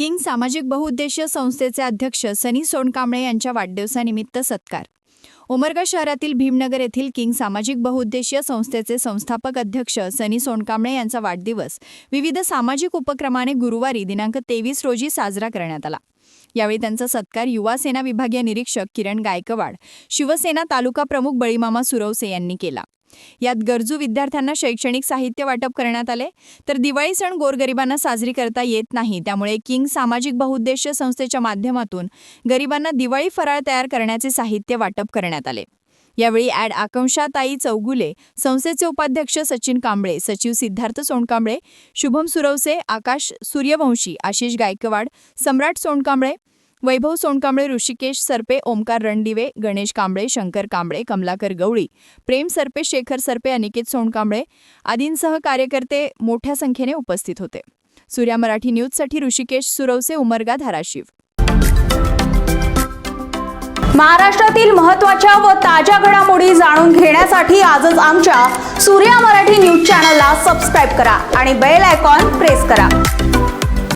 King सामाजिक बहुउद्देशीय संस्थेचे अध्यक्ष सनी सोनकांबळे यांच्या वाढदिवसानिमित्त सत्कार. उमरगा शहरातील भीमनगर येथील किंग सामाजिक बहुउद्देशीय संस्थेचे संस्थापक अध्यक्ष सनी सोनकांबळे यांचा वाढदिवस विविध सामाजिक उपक्रमाने गुरुवारी दिनांक तेवीस रोजी साजरा करण्यात आला. यावेळी त्यांचा सत्कार युवा सेना विभागीय निरीक्षक किरण गायकवाड शिवसेना तालुका प्रमुख बळीमामा सुरवसे यांनी केला. यात गरजू विद्यार्थ्यांना शैक्षणिक साहित्य वाटप करण्यात आले. तर दिवाळी सण गोरगरिबांना साजरी करता येत नाही. त्यामुळे किंग सामाजिक बहुउद्देशीय संस्थेच्या माध्यमातून गरिबांना दिवाळी फराळ तयार करण्याचे साहित्य वाटप करण्यात आले. यावेळी ॲड आकांक्षाताई चौगुले संस्थेचे उपाध्यक्ष सचिन कांबळे सचिव सिद्धार्थ सोनकांबळे शुभम सुरवसे आकाश सूर्यवंशी आशिष गायकवाड सम्राट सोनकांबळे वैभव सोनकांबळे ऋषिकेश सरपे ओमकार रणदिवे गणेश कांबळे शंकर कांबळे कमलाकर गवळी प्रेम सरपे शेखर सरपे अनिकेत सोनकांबळे आदींसह कार्यकर्ते मोठ्या संख्येने उपस्थित होते. सूर्या मराठी न्यूजसाठी ऋषिकेश सुरवसे उमरगा धाराशिव. महाराष्ट्रातील महत्त्वाच्या व ताज्या घडामोडी जाणून घेण्यासाठी आजच आमच्या सूर्या मराठी न्यूज चॅनलला सबस्क्राईब करा आणि बेल आयकॉन प्रेस करा.